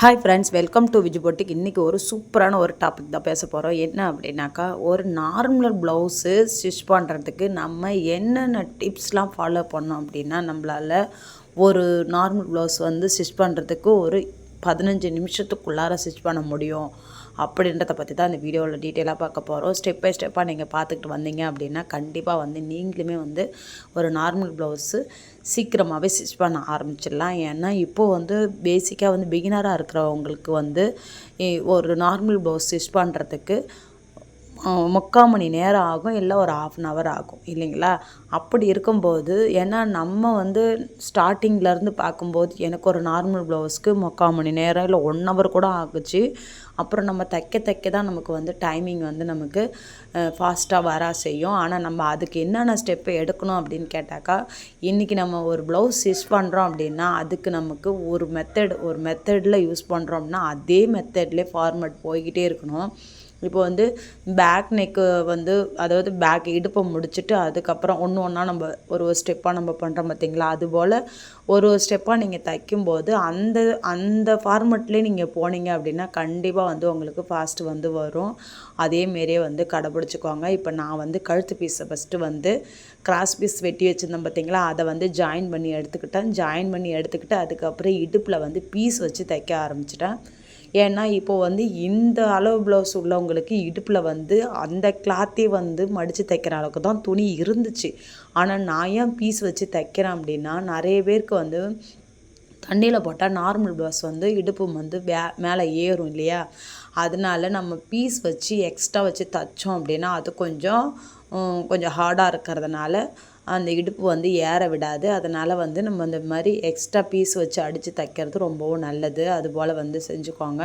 Hi friends welcome to Viju boutique இன்றைக்கி ஒரு சூப்பரான ஒரு டாபிக் தான் பேச போகிறோம் என்ன அப்படின்னாக்கா ஒரு நார்மலர் ப்ளவுஸு ஸ்டிச் பண்ணுறதுக்கு நம்ம என்னென்ன டிப்ஸ்லாம் ஃபாலோ பண்ணோம் அப்படின்னா நம்மளால் ஒரு நார்மல் ப்ளவுஸ் வந்து ஸ்டிச் பண்ணுறதுக்கு ஒரு பதினஞ்சு நிமிஷத்துக்குள்ளார ஸ்டிச் பண்ண முடியும். அப்படின்றத பற்றி தான் இந்த வீடியோவில் டீட்டெயிலாக பார்க்க போகிறோம் ஸ்டெப் பை ஸ்டெப்பாக நீங்கள் பார்த்துக்கிட்டு வந்தீங்க அப்படின்னா கண்டிப்பாக வந்து நீங்களுமே வந்து ஒரு நார்மல் ப்ளவுஸு சீக்கிரமாகவே ஸ்டிச் பண்ண ஆரம்பிச்சிடலாம். ஏன்னா இப்போது வந்து பேசிக்காக வந்து பிகினராக இருக்கிறவங்களுக்கு வந்து ஒரு நார்மல் ப்ளவுஸ் ஸ்டிச் பண்ணுறதுக்கு முக்கால் மணி நேரம் ஆகும் இல்லை ஒரு ஆஃப் அன் ஹவர் ஆகும். இல்லைங்களா? அப்படி இருக்கும்போது ஏன்னா நம்ம வந்து ஸ்டார்டிங்லேருந்து பார்க்கும்போது எனக்கு ஒரு நார்மல் ப்ளவுஸ்க்கு முக்கால் மணி நேரம் இல்லை ஒன் ஹவர் கூட ஆகுச்சு. அப்புறம் நம்ம தைக்க தைக்க தான் நமக்கு வந்து டைமிங் வந்து நமக்கு ஃபாஸ்ட்டாக வர செய்யும். ஆனால் நம்ம அதுக்கு என்னென்ன ஸ்டெப்பு எடுக்கணும் அப்படின்னு கேட்டாக்கா இன்றைக்கி நம்ம ஒரு ப்ளவுஸ் ஸ்டிச் பண்ணுறோம் அப்படின்னா அதுக்கு நமக்கு ஒரு மெத்தட் ஒரு மெத்தடில் யூஸ் பண்ணுறோம்னா அதே மெத்தட்லேயே ஃபார்மேட் போய்கிட்டே இருக்கணும். இப்போ வந்து பேக் நெக்கு வந்து அதாவது பேக் இடுப்பை முடிச்சுட்டு அதுக்கப்புறம் ஒன்று ஒன்றா நம்ம ஒரு ஒரு ஸ்டெப்பாக நம்ம பண்ணுறோம் பார்த்தீங்களா அதுபோல் ஒரு ஒரு ஸ்டெப்பாக நீங்கள் தைக்கும்போது அந்த அந்த ஃபார்மெட்லேயே நீங்கள் போனீங்க அப்படின்னா கண்டிப்பாக வந்து உங்களுக்கு ஃபாஸ்ட்டு வந்து வரும். அதேமாரியே வந்து கடைபிடிச்சிக்குவாங்க இப்போ நான் வந்து கழுத்து பீஸை ஃபஸ்ட்டு வந்து கிராஸ் பீஸ் வெட்டி வச்சுருந்தேன் பார்த்தீங்களா அதை வந்து ஜாயின் பண்ணி எடுத்துக்கிட்டேன். ஜாயின் பண்ணி எடுத்துக்கிட்டு அதுக்கப்புறம் இடுப்பில் வந்து பீஸ் வச்சு தைக்க ஆரம்பிச்சிட்டேன். ஏன்னா இப்போது வந்து இந்த அளவு ப்ளவுஸ் உள்ளவங்களுக்கு இடுப்பில் வந்து அந்த கிளாத்தே வந்து மடித்து தைக்கிற அளவுக்கு தான் துணி இருந்துச்சு. ஆனால் நான் ஏன் பீஸ் வச்சு தைக்கிறேன் அப்படின்னா நிறைய பேருக்கு வந்து தண்ணியில் போட்டால் நார்மல் ப்ளவுஸ் வந்து இடுப்பு வந்து வே மேலே ஏறும் இல்லையா? அதனால நம்ம பீஸ் வச்சு எக்ஸ்ட்ரா வச்சு தைச்சோம் அப்படின்னா அது கொஞ்சம் கொஞ்சம் ஹார்டாக இருக்கிறதுனால அந்த இடுப்பு வந்து ஏற விடாது. அதனால் வந்து நம்ம இந்த மாதிரி எக்ஸ்ட்ரா பீஸ் வச்சு அடித்து தைக்கிறது ரொம்பவும் நல்லது. அதுபோல் வந்து செஞ்சுக்கோங்க.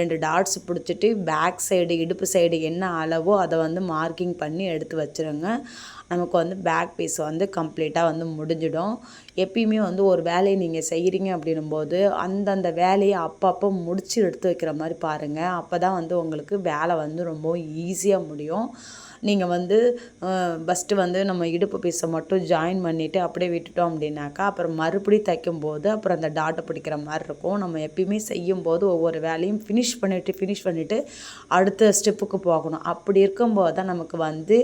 ரெண்டு டாட்ஸ் பிடிச்சிட்டு பேக் சைடு இடுப்பு சைடு என்ன அளவோ அதை வந்து மார்க்கிங் பண்ணி எடுத்து வச்சுருங்க. நமக்கு வந்து பேக் பீஸ் வந்து கம்ப்ளீட்டாக வந்து முடிஞ்சிடும். எப்பயுமே வந்து ஒரு வேலையை நீங்கள் செய்கிறீங்க அப்படின்னும்போது அந்தந்த வேலையை அப்பப்போ முடிச்சு எடுத்து வைக்கிற மாதிரி பாருங்கள் அப்போ தான் வந்து உங்களுக்கு வேலை வந்து ரொம்பவும் ஈஸியாக முடியும். நீங்கள் வந்து ஃபஸ்ட்டு வந்து நம்ம இடுப்பு பீஸை மட்டும் ஜாயின் பண்ணிவிட்டு அப்படியே விட்டுட்டோம் அப்படின்னாக்கா அப்புறம் மறுபடியும் தைக்கும்போது அப்புறம் அந்த டாட்டை பிடிக்கிற மாதிரி இருக்கும். நம்ம எப்பயுமே செய்யும்போது ஒவ்வொரு வேலையும் ஃபினிஷ் பண்ணிவிட்டு ஃபினிஷ் பண்ணிவிட்டு அடுத்த ஸ்டெப்புக்கு போகணும். அப்படி இருக்கும்போது தான் நமக்கு வந்து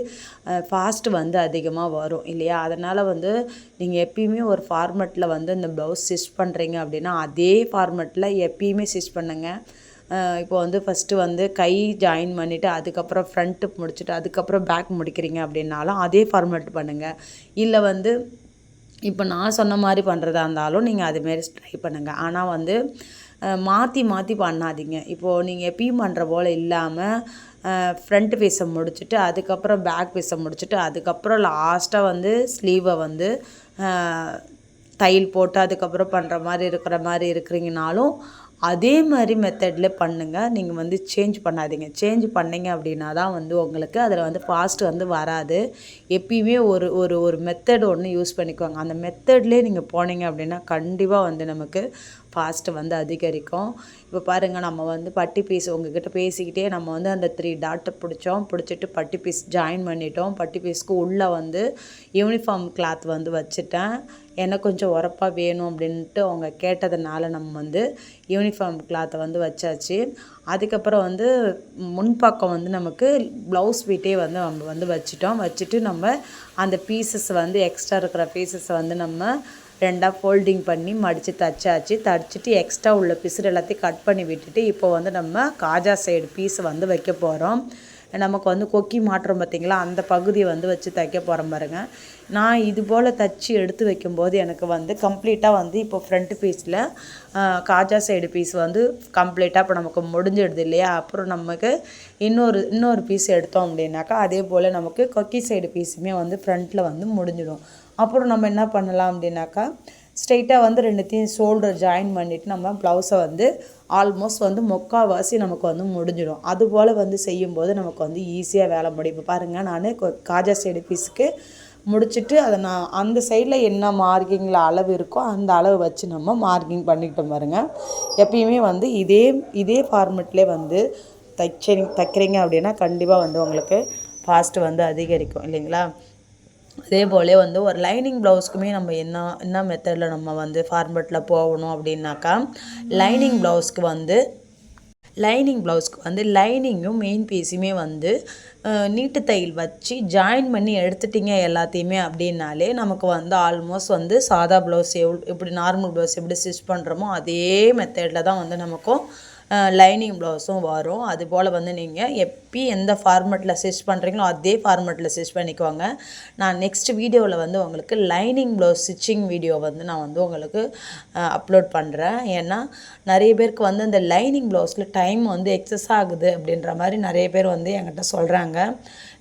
ஃபாஸ்ட்டு வந்து அதிகமாக வரும் இல்லையா? அதனால் வந்து நீங்கள் எப்பயுமே ஒரு ஃபார்மெட்டில் வந்து இந்த ப்ளவுஸ் ஸ்டிச் பண்ணுறீங்க அப்படின்னா அதே ஃபார்மெட்டில் எப்பயுமே ஸ்டிச் பண்ணுங்கள் இப்போ வந்து ஃபஸ்ட்டு வந்து கை ஜாயின் பண்ணிவிட்டு அதுக்கப்புறம் ஃப்ரண்ட்டு முடிச்சுட்டு அதுக்கப்புறம் பேக் முடிக்கிறீங்க அப்படின்னாலும் அதே ஃபார்மேட் பண்ணுங்கள் இல்லை வந்து இப்போ நான் சொன்ன மாதிரி பண்ணுறதா இருந்தாலும் நீங்கள் அதுமாரி ட்ரை பண்ணுங்கள் ஆனால் வந்து மாற்றி மாற்றி பண்ணாதீங்க. இப்போது நீங்கள் எப்பயும் பண்ணுற போல் இல்லாமல் ஃப்ரண்ட் பீஸை முடிச்சுட்டு அதுக்கப்புறம் பேக் பீஸை முடிச்சுட்டு அதுக்கப்புறம் லாஸ்ட்டாக வந்து ஸ்லீவை வந்து தையல் போட்டு அதுக்கப்புறம் பண்ணுற மாதிரி இருக்கிற மாதிரி இருக்கிறீங்கனாலும் அதே மாதிரி மெத்தடில் பண்ணுங்கள் நீங்கள் வந்து சேஞ்ச் பண்ணாதீங்க. சேஞ்ச் பண்ணிங்க அப்படின்னா தான் வந்து உங்களுக்கு அதில் வந்து ஃபாஸ்ட் வந்து வராது. எப்பயுமே ஒரு ஒரு ஒரு மெத்தட் ஒன்று யூஸ் பண்ணிக்குவாங்க அந்த மெத்தட்லேயே நீங்கள் போனீங்க அப்படின்னா கண்டிப்பாக வந்து நமக்கு ஃபாஸ்ட்டு வந்து அதிகரிக்கும். இப்போ பாருங்கள் நம்ம வந்து பட்டி பீஸ் உங்ககிட்ட பேசிக்கிட்டே நம்ம வந்து அந்த த்ரீ டாட்டை பிடிச்சோம். பிடிச்சிட்டு பட்டி பீஸ் ஜாயின் பண்ணிட்டோம். பட்டி பீஸ்க்கு உள்ளே வந்து யூனிஃபார்ம் கிளாத் வந்து வச்சுட்டேன். எனக்கு கொஞ்சம் உரப்பாக வேணும் அப்படின்ட்டு அவங்க கேட்டதுனால நம்ம வந்து யூனிஃபார்ம் கிளாத்தை வந்து வச்சாச்சு. அதுக்கப்புறம் வந்து முன்பக்கம் வந்து நமக்கு ப்ளவுஸ் வீட்டே வந்து நம்ம வந்து வச்சிட்டோம். வச்சுட்டு நம்ம அந்த பீசஸ் வந்து எக்ஸ்ட்ரா இருக்கிற பீசஸை வந்து நம்ம ரெண்டாக ஃபோல்டிங் பண்ணி மடித்து தச்சாச்சு. தடிச்சிட்டு எக்ஸ்ட்ரா உள்ள பீஸ் எல்லாத்தையும் கட் பண்ணி விட்டுட்டு இப்போ வந்து நம்ம காஜா சைடு பீஸ் வந்து வைக்க போகிறோம் நமக்கு வந்து கொக்கி மாட்டுறோம் பார்த்திங்களா? அந்த பகுதியை வந்து வச்சு தைக்க போகிறோம் பாருங்கள் நான் இது போல் தச்சு எடுத்து வைக்கும்போது எனக்கு வந்து கம்ப்ளீட்டாக வந்து இப்போ ஃப்ரண்ட் பீஸில் காஜா சைடு பீஸ் வந்து கம்ப்ளீட்டாக இப்போ நமக்கு முடிஞ்சிடுது இல்லையா? அப்புறம் நமக்கு இன்னொரு இன்னொரு பீஸ் எடுத்தோம் அப்படின்னாக்கா அதே போல் நமக்கு கொக்கி சைடு பீஸுமே வந்து ஃப்ரண்ட்டில் வந்து முடிஞ்சிடும். அப்புறம் நம்ம என்ன பண்ணலாம் அப்படின்னாக்கா ஸ்ட்ரைட்டாக வந்து ரெண்டுத்தையும் ஷோல்டர் ஜாயின் பண்ணிவிட்டு நம்ம ப்ளவுஸை வந்து ஆல்மோஸ்ட் வந்து முக்கால்வாசி நமக்கு வந்து முடிஞ்சிடும். அதுபோல் வந்து செய்யும்போது நமக்கு வந்து ஈஸியாக வேலை முடியும். இப்போ பாருங்கள் நான் காஜா சைடு பீஸுக்கு முடிச்சுட்டு அதை நான் அந்த சைடில் என்ன மார்க்கிங்கில் அளவு இருக்கோ அந்த அளவு வச்சு நம்ம மார்க்கிங் பண்ணிக்கிட்டோம் பாருங்கள் எப்பயுமே வந்து இதே இதே ஃபார்மெட்லே வந்து தைச்ச தைக்கிறீங்க அப்படின்னா கண்டிப்பாக வந்து உங்களுக்கு ஃபாஸ்ட்டு வந்து அதிகரிக்கும் இல்லைங்களா? அதே போல் வந்து ஒரு லைனிங் ப்ளவுஸ்க்குமே நம்ம என்ன என்ன மெத்தடில் நம்ம வந்து ஃபார்மெட்டில் போகணும் அப்படின்னாக்கா லைனிங் ப்ளவுஸ்க்கு வந்து லைனிங் ப்ளவுஸ்க்கு வந்து லைனிங்கும் மெயின் பீஸுமே வந்து நீட்டு தையல் வச்சு ஜாயின் பண்ணி எடுத்துட்டிங்க எல்லாத்தையுமே அப்படின்னாலே நமக்கு வந்து ஆல்மோஸ்ட் வந்து சாதா ப்ளவுஸ் எவ் எப்படி நார்மல் ப்ளவுஸ் எப்படி ஸ்டிச் பண்ணுறோமோ அதே மெத்தடில் தான் வந்து நமக்கும் லைனிங் ப்ளவுஸும் வரும். அதுபோல் வந்து நீங்கள் எப்பி எந்த ஃபார்மெட்டில் ஸ்டிச் பண்ணுறீங்களோ அதே ஃபார்மெட்டில் ஸ்டிச் பண்ணிக்குவாங்க நான் நெக்ஸ்ட் வீடியோவில் வந்து உங்களுக்கு லைனிங் ப்ளவுஸ் ஸ்டிச்சிங் வீடியோ வந்து நான் வந்து உங்களுக்கு அப்லோட் பண்ணுறேன் ஏன்னா நிறைய பேருக்கு வந்து இந்த லைனிங் ப்ளவுஸில் டைம் வந்து எக்ஸஸ் ஆகுது அப்படின்ற மாதிரி நிறைய பேர் வந்து என்கிட்ட சொல்கிறாங்க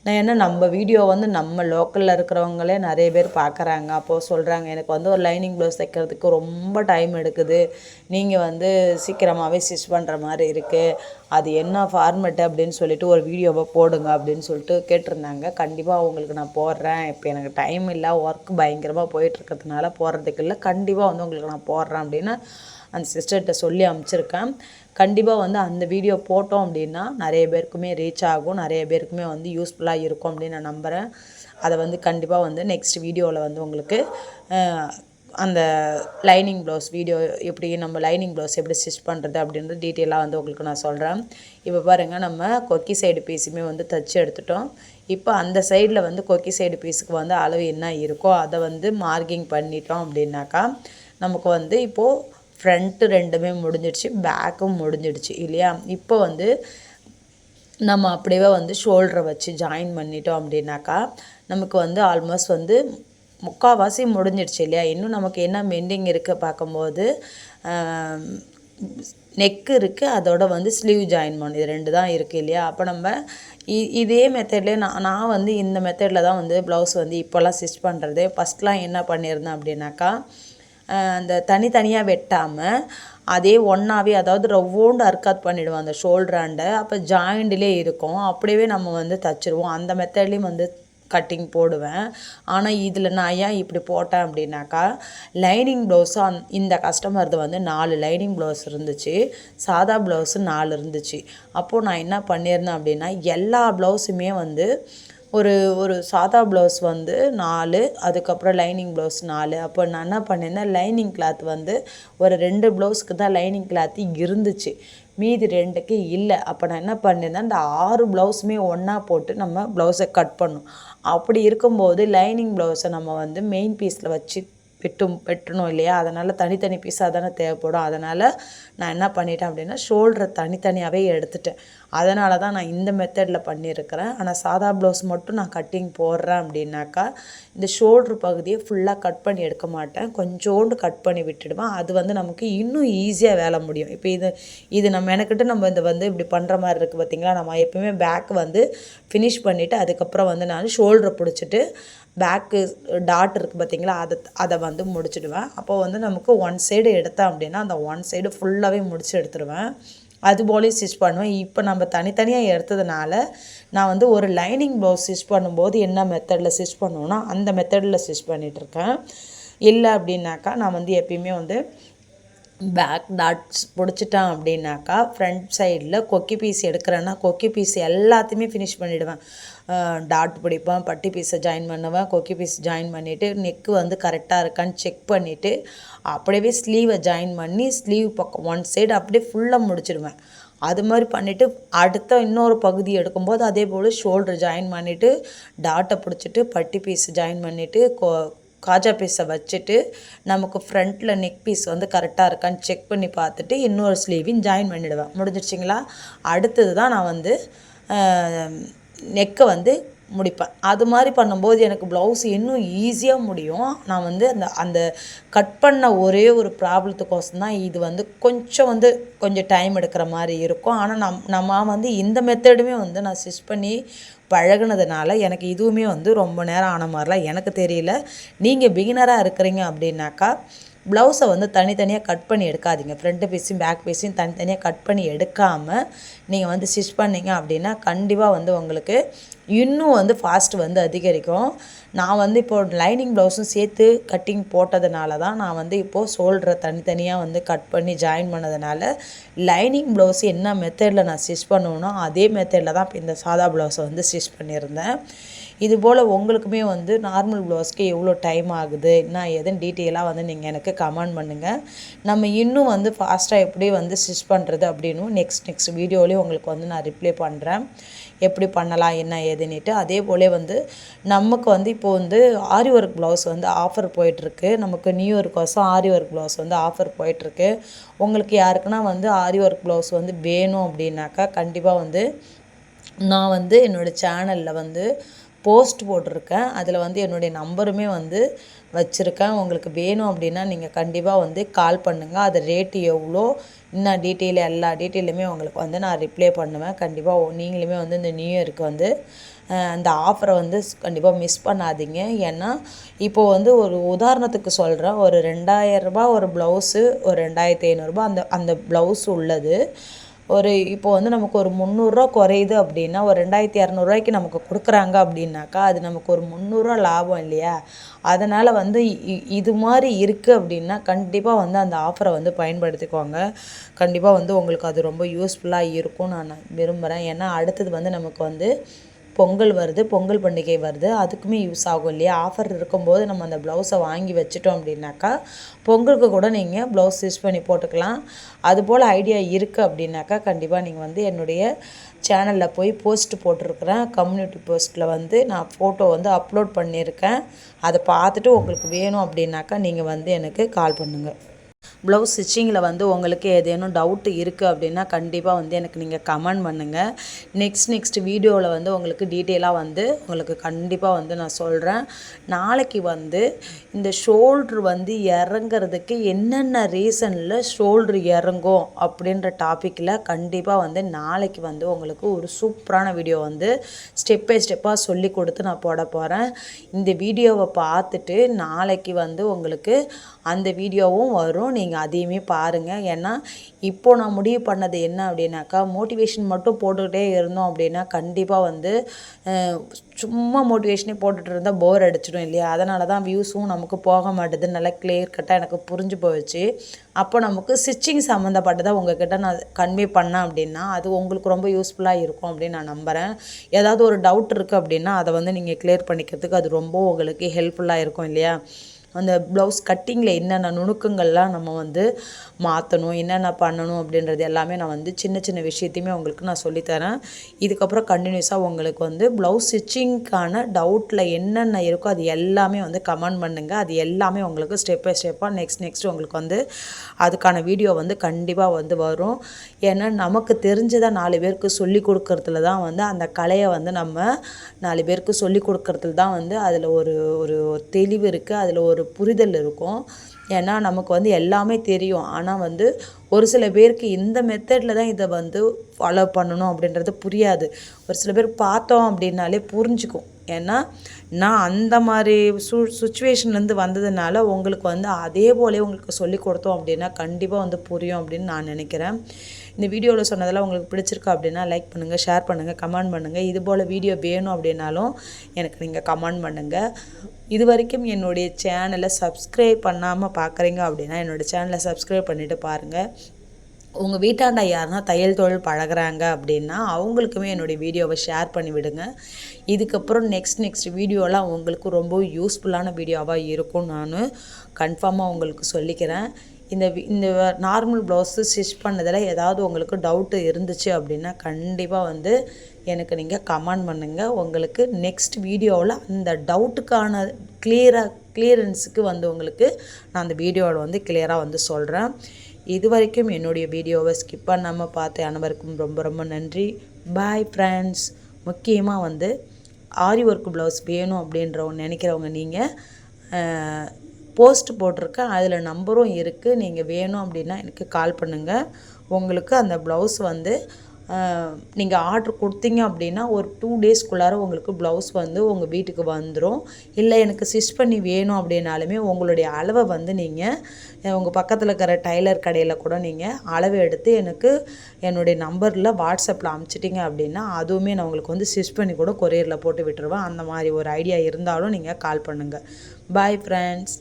நான் என்ன நம்ம வீடியோ வந்து நம்ம லோக்கலில் இருக்கிறவங்களே நிறைய பேர் பார்க்குறாங்க. அப்போது சொல்கிறாங்க எனக்கு வந்து ஒரு லைனிங் ப்ளவுஸ் தைக்கிறதுக்கு ரொம்ப டைம் எடுக்குது. நீங்கள் வந்து சீக்கிரமாகவே ஸ்டிச் பண்ணுற மாதிரி இருக்குது அது என்ன ஃபார்மெட்டு அப்படின்னு சொல்லிட்டு ஒரு வீடியோவை போடுங்க அப்படின்னு சொல்லிட்டு கேட்டிருந்தாங்க. கண்டிப்பாக அவங்களுக்கு நான் போடுறேன். இப்போ எனக்கு டைம் இல்லை ஒர்க் பயங்கரமாக போயிட்டுருக்கிறதுனால போடுறதுக்கு இல்லை. கண்டிப்பாக வந்து உங்களுக்கு நான் போடுறேன் அப்படின்னு அந்த சிஸ்டர்கிட்ட சொல்லி அமுச்சிருக்கேன். கண்டிப்பாக வந்து அந்த வீடியோ போட்டோம் அப்படின்னா நிறைய பேருக்குமே ரீச் ஆகும். நிறைய பேருக்குமே வந்து யூஸ்ஃபுல்லாக இருக்கும் அப்படின்னு நான் நம்புகிறேன் அதை வந்து கண்டிப்பாக வந்து நெக்ஸ்ட் வீடியோவில் வந்து உங்களுக்கு அந்த லைனிங் ப்ளவுஸ் வீடியோ எப்படி நம்ம லைனிங் ப்ளவுஸ் எப்படி ஸ்டிச் பண்ணுறது அப்படின்றது டீட்டெயிலாக வந்து உங்களுக்கு நான் சொல்கிறேன் இப்போ பாருங்கள் நம்ம கொக்கி சைடு பீஸுமே வந்து தச்சு எடுத்துட்டோம். இப்போ அந்த சைடில் வந்து கொக்கி சைடு பீஸுக்கு வந்து அளவு என்ன இருக்கோ அதை வந்து மார்க்கிங் பண்ணிட்டோம் அப்படின்னாக்கா நமக்கு வந்து இப்போது ஃப்ரண்ட்டு ரெண்டுமே முடிஞ்சிடுச்சு பேக்கும் முடிஞ்சிடுச்சு இல்லையா? இப்போ வந்து நம்ம அப்படியே வந்து ஷோல்டரை வச்சு ஜாயின் பண்ணிட்டோம் அப்படின்னாக்கா நமக்கு வந்து ஆல்மோஸ்ட் வந்து முக்கால்வாசி முடிஞ்சிடுச்சு இல்லையா? இன்னும் நமக்கு என்ன மெண்டிங் இருக்குது பார்க்கும்போது நெக்கு இருக்குது அதோட வந்து ஸ்லீவ் ஜாயின் பண்ணு இது ரெண்டு தான் இருக்குது இல்லையா? அப்போ நம்ம இ இதே மெத்தட்லேயே நான் நான் வந்து இந்த மெத்தடில் தான் வந்து ப்ளவுஸ் வந்து இப்போல்லாம் ஸ்டிச் பண்ணுறது ஃபஸ்ட்லாம் என்ன பண்ணியிருந்தேன் அப்படின்னாக்கா அந்த தனித்தனியாக வெட்டாமல் அதே ஒன்றாவே அதாவது ரவ்வோண்டு அர்க்காத் பண்ணிவிடுவோம் அந்த ஷோல்டராண்டை அப்போ ஜாயிண்ட்லேயே இருக்கும். அப்படியே நம்ம வந்து தச்சுருவோம். அந்த மெத்தட்லேயும் வந்து கட்டிங் போடுவேன். ஆனால் இதில் நான் ஏன் இப்படி போட்டேன் அப்படின்னாக்கா லைனிங் ப்ளவுஸும் அந் இந்த கஸ்டமர்து வந்து நாலு லைனிங் ப்ளவுஸ் இருந்துச்சு. சாதா ப்ளவுஸு நாலு இருந்துச்சு. அப்போது நான் என்ன பண்ணியிருந்தேன் அப்படின்னா எல்லா ப்ளவுஸுமே வந்து ஒரு ஒரு சாதா ப்ளவுஸ் வந்து நாலு அதுக்கப்புறம் லைனிங் ப்ளவுஸ் நாலு. அப்போ நான் என்ன பண்ணேன்னா லைனிங் கிளாத் வந்து ஒரு ரெண்டு ப்ளவுஸ்க்கு தான் லைனிங் கிளாத்து இருந்துச்சு. மீதி ரெண்டுக்கு இல்லை. அப்போ நான் என்ன பண்ணேன்னா அந்த ஆறு ப்ளவுஸுமே ஒன்றா போட்டு நம்ம ப்ளவுஸை கட் பண்ணோம். அப்படி இருக்கும்போது லைனிங் ப்ளவுஸை நம்ம வந்து மெயின் பீஸில் வச்சு வெட்டும் வெட்டணும் இல்லையா? அதனால் தனித்தனி பீஸாக தானே தேவைப்படும். அதனால் நான் என்ன பண்ணிட்டேன் அப்படின்னா ஷோல்டரை தனித்தனியாகவே எடுத்துட்டேன். அதனால தான் நான் இந்த மெத்தடில் பண்ணியிருக்கிறேன். ஆனால் சாதா ப்ளவுஸ் மட்டும் நான் கட்டிங் போடுறேன் அப்படின்னாக்கா இந்த ஷோல்ட்ரு பகுதியை ஃபுல்லாக கட் பண்ணி எடுக்க மாட்டேன். கொஞ்சோண்டு கட் பண்ணி விட்டுடுவேன். அது வந்து நமக்கு இன்னும் ஈஸியாக வேலை முடியும். இப்போ இது இது நம்ம எனக்கிட்ட நம்ம இந்த வந்து இப்படி பண்ணுற மாதிரி இருக்குது பார்த்திங்களா நம்ம எப்பவுமே பேக் வந்து ஃபினிஷ் பண்ணிவிட்டு அதுக்கப்புறம் வந்து நான் ஷோல்டரை பிடிச்சிட்டு பேக்கு டாட் இருக்குது பார்த்தீங்களா? அதை அதை வந்து முடிச்சிடுவேன். அப்போது வந்து நமக்கு ஒன் சைடு எடுத்தேன் அப்படின்னா அந்த ஒன் சைடு ஃபுல்லாகவே முடிச்சு எடுத்துடுவேன் அது போலேயும் ஸ்டிச் பண்ணுவேன். இப்போ நம்ம தனித்தனியாக எடுத்ததுனால நான் வந்து ஒரு லைனிங் ப்ளவுஸ் ஸ்டிச் பண்ணும்போது என்ன மெத்தடில் ஸ்டிச் பண்ணுவோன்னா அந்த மெத்தடில் ஸ்டிச் பண்ணிகிட்ருக்கேன் இல்லை அப்படின்னாக்கா நான் வந்து எப்பயுமே வந்து பேக் டாட்ஸ் பிடிச்சிட்டேன் அப்படின்னாக்கா ஃப்ரண்ட் சைடில் கொக்கி பீஸ் எடுக்கிறேன்னா கொக்கி பீஸ் எல்லாத்தையுமே ஃபினிஷ் பண்ணிவிடுவேன் டாட் பிடிப்பேன் பட்டி பீஸை ஜாயின் பண்ணுவேன் கொக்கி பீஸ் ஜாயின் பண்ணிவிட்டு நெக்கு வந்து கரெக்டாக இருக்கான்னு செக் பண்ணிவிட்டு அப்படியே ஸ்லீவை ஜாயின் பண்ணி ஸ்லீவ் பக்கம் ஒன் சைடு அப்படியே ஃபுல்லாக முடிச்சிடுவேன். அது மாதிரி பண்ணிவிட்டு அடுத்த இன்னொரு பகுதி எடுக்கும்போது அதே போல் ஷோல்டர் ஜாயின் பண்ணிவிட்டு டாட்டை பிடிச்சிட்டு பட்டி பீஸ் ஜாயின் பண்ணிவிட்டு கோ காஜா பீஸை வச்சுட்டு நமக்கு ஃப்ரண்ட்டில் நெக் பீஸ் வந்து கரெக்டாக இருக்கான்னு செக் பண்ணி பார்த்துட்டு இன்னொரு ஸ்லீவையும் ஜாயின் பண்ணிவிடுவேன் முடிஞ்சிடுச்சிங்களா? அடுத்தது தான் நான் வந்து நெக்கை வந்து முடிப்பேன். அது மாதிரி பண்ணும்போது எனக்கு ப்ளவுஸ் இன்னும் ஈஸியாக முடியும். நான் வந்து அந்த அந்த கட் பண்ண ஒரே ஒரு ப்ராப்ளத்துக்கோசம் தான் இது வந்து கொஞ்சம் வந்து கொஞ்சம் டைம் எடுக்கிற மாதிரி இருக்கும். ஆனால் நம் நம்ம வந்து இந்த மெத்தடுமே வந்து நான் ஸ்டிச் பண்ணி பழகுனதுனால எனக்கு இதுவுமே வந்து ரொம்ப நேரம் ஆன மாதிரிலாம் எனக்கு தெரியல. நீங்கள் பிகினராக இருக்கிறீங்க அப்படின்னாக்கா ப்ளவுஸை வந்து தனித்தனியாக கட் பண்ணி எடுக்காதீங்க. ஃப்ரண்ட்டு பீஸையும் பேக் பீஸையும் தனித்தனியாக கட் பண்ணி எடுக்காமல் நீங்கள் வந்து ஸ்டிச் பண்ணிங்க அப்படின்னா கண்டிப்பாக வந்து உங்களுக்கு இன்னும் வந்து ஃபாஸ்ட் வந்து அதிகரிக்கும். நான் வந்து இப்போது லைனிங் ப்ளவுஸும் சேர்த்து கட்டிங் போட்டதுனால தான் நான் வந்து இப்போது ஷோல்டரை தனித்தனியாக வந்து கட் பண்ணி ஜாயின் பண்ணதுனால லைனிங் ப்ளவுஸ் என்ன மெத்தடில் நான் ஸ்டிச் பண்ணுவேனோ அதே மெத்தடில் தான் இப்போ இந்த சாதா ப்ளவுஸை வந்து ஸ்டிச் பண்ணியிருந்தேன். இது போல் உங்களுக்குமே வந்து நார்மல் ப்ளவுஸ்க்கு எவ்வளோ டைம் ஆகுது? என்ன எதுன்னு டீட்டெயிலாக வந்து நீங்கள் எனக்கு கமெண்ட் பண்ணுங்கள் நம்ம இன்னும் வந்து ஃபாஸ்ட்டாக எப்படி வந்து ஸ்டிச் பண்ணுறது அப்படின்னு நெக்ஸ்ட் நெக்ஸ்ட் வீடியோலேயும் உங்களுக்கு வந்து நான் ரிப்ளை பண்ணுறேன் எப்படி பண்ணலாம் என்ன ஏதுன்னுட்டு. அதே போல் வந்து நமக்கு வந்து இப்போ வந்து ஆரி ஒர்க் ப்ளவுஸ் வந்து ஆஃபர் போயிட்டுருக்கு. நமக்கு நியூ இயர்க்கோசம் ஆரி ஒர்க் ப்ளவுஸ் வந்து ஆஃபர் போயிட்டுருக்கு. உங்களுக்கு யாருக்குன்னா வந்து ஆரி ஒர்க் ப்ளவுஸ் வந்து வேணும் அப்படின்னாக்கா கண்டிப்பாக வந்து நான் வந்து என்னோடய சேனலில் வந்து போஸ்ட் போட்டிருக்கேன். அதில் வந்து என்னுடைய நம்பருமே வந்து வச்சுருக்கேன். உங்களுக்கு வேணும் அப்படின்னா நீங்கள் கண்டிப்பாக வந்து கால் பண்ணுங்கள் அது ரேட்டு எவ்வளோ இன்னும் டீட்டெயில் எல்லா டீட்டெயிலுமே உங்களுக்கு வந்து நான் ரிப்ளை பண்ணுவேன். கண்டிப்பாக நீங்களுமே வந்து இந்த நியூ இயருக்கு வந்து அந்த ஆஃபரை வந்து கண்டிப்பாக மிஸ் பண்ணாதீங்க. ஏன்னா இப்போது வந்து ஒரு உதாரணத்துக்கு சொல்கிறேன் ஒரு ரெண்டாயிரரூபா ஒரு ப்ளவுஸு ஒரு ரெண்டாயிரத்தி ஐநூறுரூபா அந்த அந்த ப்ளவுஸ் உள்ளது. ஒரு இப்போ வந்து நமக்கு ஒரு முந்நூறுரூவா குறையுது அப்படின்னா ஒரு ரெண்டாயிரத்தி இரநூறுவாய்க்கு நமக்கு கொடுக்குறாங்க அப்படின்னாக்கா அது நமக்கு ஒரு முந்நூறுரூவா லாபம் இல்லையா? அதனால் வந்து இது மாதிரி இருக்குது அப்படின்னா கண்டிப்பாக வந்து அந்த ஆஃபரை வந்து பயன்படுத்திக்கோங்க. கண்டிப்பாக வந்து உங்களுக்கு அது ரொம்ப யூஸ்ஃபுல்லாக இருக்கும் நான் விரும்புகிறேன் ஏன்னா அடுத்தது வந்து நமக்கு வந்து பொங்கல் வருது பொங்கல் பண்டிகை வருது அதுக்குமே யூஸ் ஆகும் இல்லையா? ஆஃபர் இருக்கும்போது நம்ம அந்த ப்ளவுஸை வாங்கி வச்சிட்டோம் அப்படின்னாக்கா பொங்கலுக்கு கூட நீங்கள் ப்ளவுஸ் ஸ்டிச் பண்ணி போட்டுக்கலாம். அதுபோல் ஐடியா இருக்குது அப்படின்னாக்கா கண்டிப்பாக நீங்கள் வந்து என்னுடைய சேனலில் போய் போஸ்ட் போட்டிருக்கிறேன். கம்யூனிட்டி போஸ்ட்டில் வந்து நான் ஃபோட்டோ வந்து அப்லோட் பண்ணியிருக்கேன். அதை பார்த்துட்டு உங்களுக்கு வேணும் அப்படின்னாக்கா நீங்கள் வந்து எனக்கு கால் பண்ணுங்கள் ப்ளவுஸ் ஸ்டிச்சிங்கில் வந்து உங்களுக்கு ஏதேனும் டவுட்டு இருக்குது அப்படின்னா கண்டிப்பாக வந்து எனக்கு நீங்கள் கமெண்ட் பண்ணுங்கள் நெக்ஸ்ட் நெக்ஸ்ட் வீடியோவில் வந்து உங்களுக்கு டீட்டெயிலாக வந்து உங்களுக்கு கண்டிப்பாக வந்து நான் சொல்கிறேன் நாளைக்கு வந்து இந்த ஷோல்ட்ரு வந்து இறங்கிறதுக்கு என்னென்ன ரீசனில் ஷோல்ட்ரு இறங்கும் அப்படின்ற டாப்பிக்கில் கண்டிப்பாக வந்து நாளைக்கு வந்து உங்களுக்கு ஒரு சூப்பரான வீடியோ வந்து ஸ்டெப் பை ஸ்டெப்பாக சொல்லி கொடுத்து நான் போட போகிறேன் இந்த வீடியோவை பார்த்துட்டு நாளைக்கு வந்து உங்களுக்கு அந்த வீடியோவும் வரும். நீங்கள் அதையுமே பாருங்கள் ஏன்னா இப்போ நான் முடிவு பண்ணது என்ன அப்படின்னாக்கா மோட்டிவேஷன் மட்டும் போட்டுக்கிட்டே இருந்தோம் அப்படின்னா கண்டிப்பாக வந்து சும்மா மோட்டிவேஷனே போட்டுட்டு இருந்தால் போர் அடிச்சிடும் இல்லையா? அதனால தான் வியூஸும் நமக்கு போக மாட்டுது. நல்லா கிளியர் கட்டாக எனக்கு புரிஞ்சு போயிடுச்சு அப்போ நமக்கு ஸ்டிச்சிங் சம்மந்தப்பட்டதை உங்ககிட்ட நான் கன்வே பண்ணேன் அப்படின்னா அது உங்களுக்கு ரொம்ப யூஸ்ஃபுல்லாக இருக்கும் அப்படின்னு நான் நம்புகிறேன் ஏதாவது ஒரு டவுட் இருக்குது அப்படின்னா அதை வந்து நீங்கள் கிளியர் பண்ணிக்கிறதுக்கு அது ரொம்ப உங்களுக்கு ஹெல்ப்ஃபுல்லாக இருக்கும் இல்லையா? அந்த ப்ளவுஸ் கட்டிங்கில் என்னென்ன நுணுக்கங்கள்லாம் நம்ம வந்து மாற்றணும் என்னென்ன பண்ணணும் அப்படின்றது எல்லாமே நான் வந்து சின்ன சின்ன விஷயத்தையுமே உங்களுக்கு நான் சொல்லித்தரேன். இதுக்கப்புறம் கண்டினியூஸாக உங்களுக்கு வந்து ப்ளவுஸ் ஸ்டிச்சிங்க்கான டவுட்டில் என்னென்ன இருக்கோ அது எல்லாமே வந்து கமெண்ட் பண்ணுங்கள் அது எல்லாமே உங்களுக்கு ஸ்டெப் பை ஸ்டெப்பாக நெக்ஸ்ட் நெக்ஸ்ட் உங்களுக்கு வந்து அதுக்கான வீடியோ வந்து கண்டிப்பாக வந்து வரும். ஏன்னா நமக்கு தெரிஞ்சதை நாலு பேருக்கு சொல்லி கொடுக்கறதுல தான் வந்து அந்த கலையை வந்து நம்ம நாலு பேருக்கு சொல்லி கொடுக்கறதுல தான் வந்து அதில் ஒரு ஒரு தெளிவு இருக்குது அதில் ஒரு ஒரு புரிதல் இருக்கும். ஏன்னா நமக்கு வந்து எல்லாமே தெரியும். ஆனால் வந்து ஒரு சில பேருக்கு இந்த மெத்தடில் தான் இதை வந்து ஃபாலோ பண்ணணும் அப்படின்றது புரியாது. ஒரு சில பேர் பார்த்தோம் அப்படின்னாலே புரிஞ்சுக்கும். ஏன்னா நான் அந்த மாதிரி சு சுச்சுவேஷன்லேருந்து வந்ததுனால உங்களுக்கு வந்து அதே போலே உங்களுக்கு சொல்லி கொடுத்தோம் அப்படின்னா கண்டிப்பாக வந்து புரியும் அப்படின்னு நான் நினைக்கிறேன். இந்த வீடியோவில் சொன்னதெல்லாம் உங்களுக்கு பிடிச்சிருக்கா அப்படின்னா லைக் பண்ணுங்கள் ஷேர் பண்ணுங்கள் கமெண்ட் பண்ணுங்கள் இது போல் வீடியோ வேணும் அப்படின்னாலும் எனக்கு நீங்கள் கமெண்ட் பண்ணுங்கள் இது வரைக்கும் என்னுடைய சேனலை சப்ஸ்கிரைப் பண்ணாமல் பார்க்குறீங்க அப்படின்னா என்னோடய சேனலை சப்ஸ்கிரைப் பண்ணிவிட்டு பாருங்கள் உங்கள் வீட்டாண்டா யாருன்னா தையல் தொழில் பழகிறாங்க அப்படின்னா அவங்களுக்குமே என்னுடைய வீடியோவை ஷேர் பண்ணி விடுங்க. இதுக்கப்புறம் நெக்ஸ்ட் நெக்ஸ்ட் வீடியோலாம் உங்களுக்கு ரொம்ப யூஸ்ஃபுல்லான வீடியோவாக இருக்கும். நான் கன்ஃபார்மாக உங்களுக்கு சொல்லிக்கிறேன். இந்த இந்த நார்மல் ப்ளவுஸு ஸ்டிச் பண்ணதில் ஏதாவது உங்களுக்கு டவுட்டு இருந்துச்சு அப்படின்னா கண்டிப்பாக வந்து எனக்கு நீங்கள் கமெண்ட் பண்ணுங்கள் உங்களுக்கு நெக்ஸ்ட் வீடியோவில் அந்த டவுட்டுக்கான கிளியராக கிளியரன்ஸுக்கு வந்து உங்களுக்கு நான் அந்த வீடியோவில் வந்து கிளியராக வந்து சொல்கிறேன் இது வரைக்கும் என்னுடைய வீடியோவை ஸ்கிப் பண்ணாமல் பார்த்த அனைவருக்கும் ரொம்ப ரொம்ப நன்றி. பாய் ஃப்ரெண்ட்ஸ் முக்கியமாக வந்து ஆரி ஒர்க் ப்ளவுஸ் வேணும் அப்படின்றவங்க நினைக்கிறவங்க நீங்கள் போஸ்ட் போட்டிருக்கேன் அதில் நம்பரும் இருக்குது நீங்கள் வேணும் அப்படின்னா எனக்கு கால் பண்ணுங்கள் உங்களுக்கு அந்த ப்ளவுஸ் வந்து நீங்கள் ஆர்ட்ரு கொடுத்தீங்க அப்படின்னா ஒரு டூ டேஸ்க்குள்ளார உங்களுக்கு ப்ளவுஸ் வந்து உங்கள் வீட்டுக்கு வந்துடும் இல்லை எனக்கு ஸ்டிச் பண்ணி வேணும் அப்படின்னாலுமே உங்களுடைய அளவை வந்து நீங்கள் உங்கள் பக்கத்தில் இருக்கிற டைலர் கடையில் கூட நீங்கள் அளவை எடுத்து எனக்கு என்னுடைய நம்பரில் வாட்ஸ்அப்பில் அமுச்சிட்டிங்க அப்படின்னா அதுவுமே நான் உங்களுக்கு வந்து ஸ்டிச் பண்ணி கூட கொரியரில் போட்டு விட்டுருவேன். அந்த மாதிரி ஒரு ஐடியா இருந்தாலும் நீங்கள் கால் பண்ணுங்கள் பாய் ஃப்ரெண்ட்ஸ்.